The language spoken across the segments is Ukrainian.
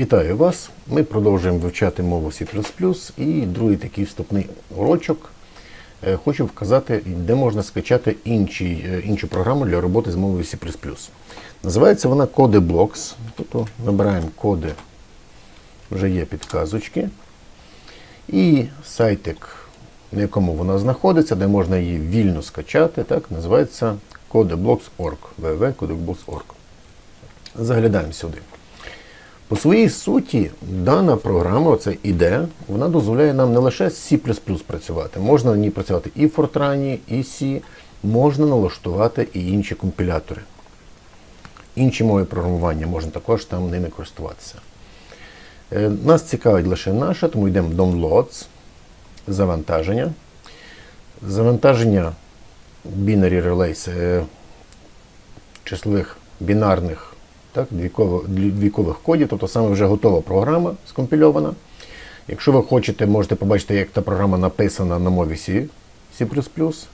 Вітаю вас! Ми продовжуємо вивчати мову C++ і другий такий вступний урочок. Е, Хочу вказати, де можна скачати інші, е, іншу програму для роботи з мовою C++. Називається вона CodeBlocks. Тобто набираємо коди, вже є підказочки. І сайтик, на якому вона знаходиться, де можна її вільно скачати, так, називається codeblocks.org. www.codeblocks.org. Заглядаємо сюди. По своїй суті, дана програма, оце IDE, вона дозволяє нам не лише C працювати. Можна на ній працювати і в Fortran, і C, можна налаштувати і інші компілятори. Інші мови програмування можна також там ними користуватися. Е, Нас цікавить лише наша, тому йдемо Downloads, завантаження. Завантаження Binary Relays е, числових бінарних так, двійкових, кодів, тобто саме вже готова програма скомпільована. Якщо ви хочете, можете побачити, як та програма написана на мові C, C++.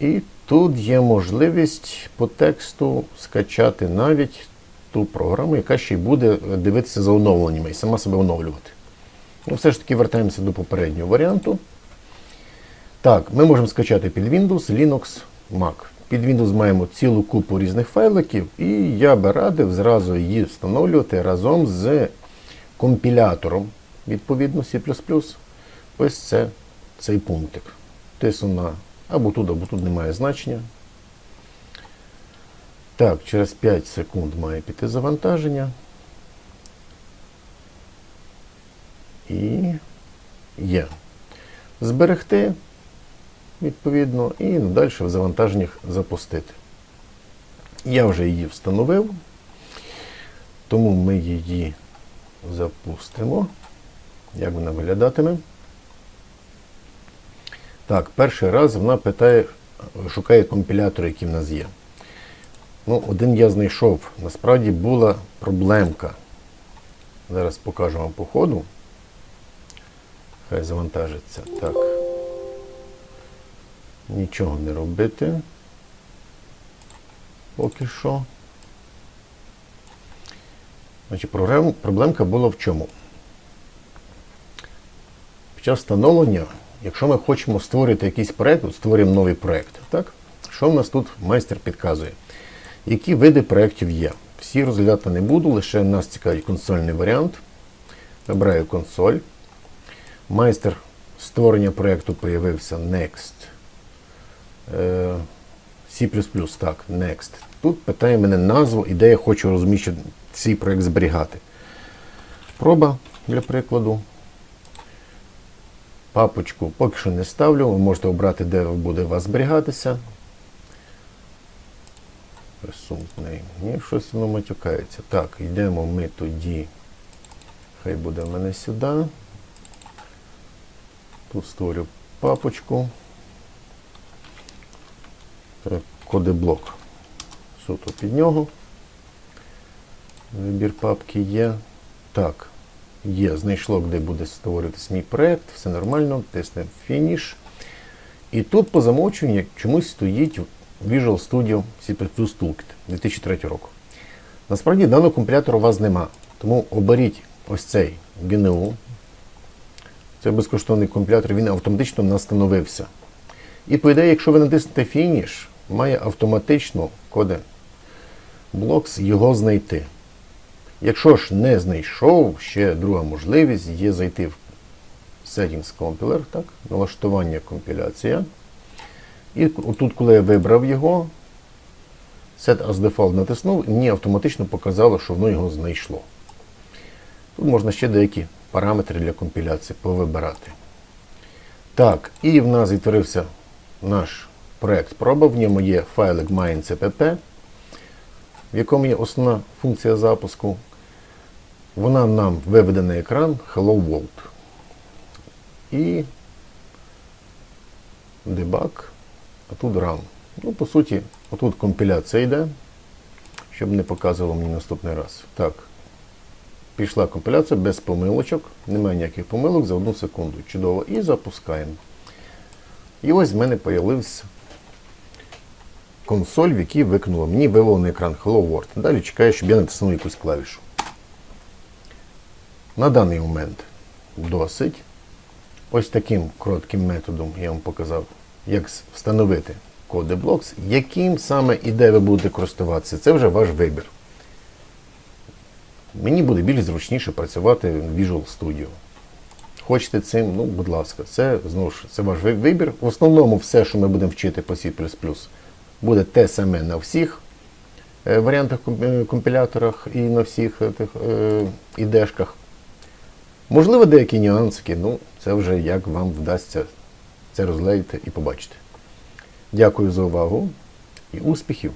І тут є можливість по тексту скачати навіть ту програму, яка ще й буде дивитися за оновленнями і сама себе оновлювати. Ну, все ж таки вертаємося до попереднього варіанту. Так, ми можемо скачати під Windows, Linux, Mac. Під Windows маємо цілу купу різних файликів, і я би радив зразу її встановлювати разом з компілятором, відповідно, C++. Ось це цей пунктик. Тисну на або тут, або тут немає значення. Так, через 5 секунд має піти завантаження. І є. Зберегти відповідно, і далі в завантаженнях запустити. Я вже її встановив, тому ми її запустимо. Як вона виглядатиме? Так, перший раз вона питає, шукає компілятори, які в нас є. Ну, Один я знайшов. Насправді була проблемка. Зараз покажу вам по ходу. Хай завантажиться. Так нічого не робити. Поки що. Значить, проблем, Проблемка була в чому? Під час встановлення, якщо ми хочемо створити якийсь проєкт, от створюємо новий проєкт. Так? Що в нас тут майстер підказує? Які види проєктів є? Всі розглядати не буду, лише нас цікавить консольний варіант. Вибираю консоль. Майстер створення проєкту появився Next. C++, так, Next. Тут питає мене назву і де я хочу розміщити цей проєкт зберігати. Проба для прикладу. Папочку поки що не ставлю, ви можете обрати, де буде у вас зберігатися. Присутний. Ні, щось воно матюкається. Так, йдемо ми тоді. Хай буде в мене сюди. Тут створю папочку. Кодеблок. Суто під нього. Вибір папки є. Так, є, знайшло, де буде створюватись мій проєкт, все нормально, тиснемо фініш. І тут по замовчуванню чомусь стоїть Visual Studio C++ Toolkit 2003 року. Насправді даного компілятора у вас нема. Тому оберіть ось цей GNU. Це безкоштовний компілятор, він автоматично настановився. І по ідеї, якщо ви натиснете фініш, має автоматично коди блокс його знайти. Якщо ж не знайшов, ще друга можливість є зайти в Settings Compiler, так, налаштування компіляція. І отут, коли я вибрав його, Set as Default натиснув, і мені автоматично показало, що воно його знайшло. Тут можна ще деякі параметри для компіляції повибирати. Так, і в нас відтворився наш проект проба. В ньому є файлик MineCpp, в якому є основна функція запуску. Вона нам виведе на екран Hello World. І debug, а тут run. Ну, по суті, отут компіляція йде, щоб не показувало мені наступний раз. Так. Пішла компіляція без помилочок, немає ніяких помилок за одну секунду. Чудово. І запускаємо. І ось в мене з'явився консоль, в якій викинула мені вивело на екран Hello World. Далі чекаю, щоб я натиснув якусь клавішу. На даний момент досить. Ось таким коротким методом я вам показав, як встановити коди Blocks. Яким саме і ви будете користуватися, це вже ваш вибір. Мені буде більш зручніше працювати в Visual Studio. Хочете цим, ну, будь ласка, це знову ж це ваш вибір. В основному все, що ми будемо вчити по C, буде те саме на всіх е, варіантах е, компіляторах і на всіх е, тих ідешках. Можливо, деякі нюансики, ну, це вже як вам вдасться це розгледіти і побачити. Дякую за увагу і успіхів!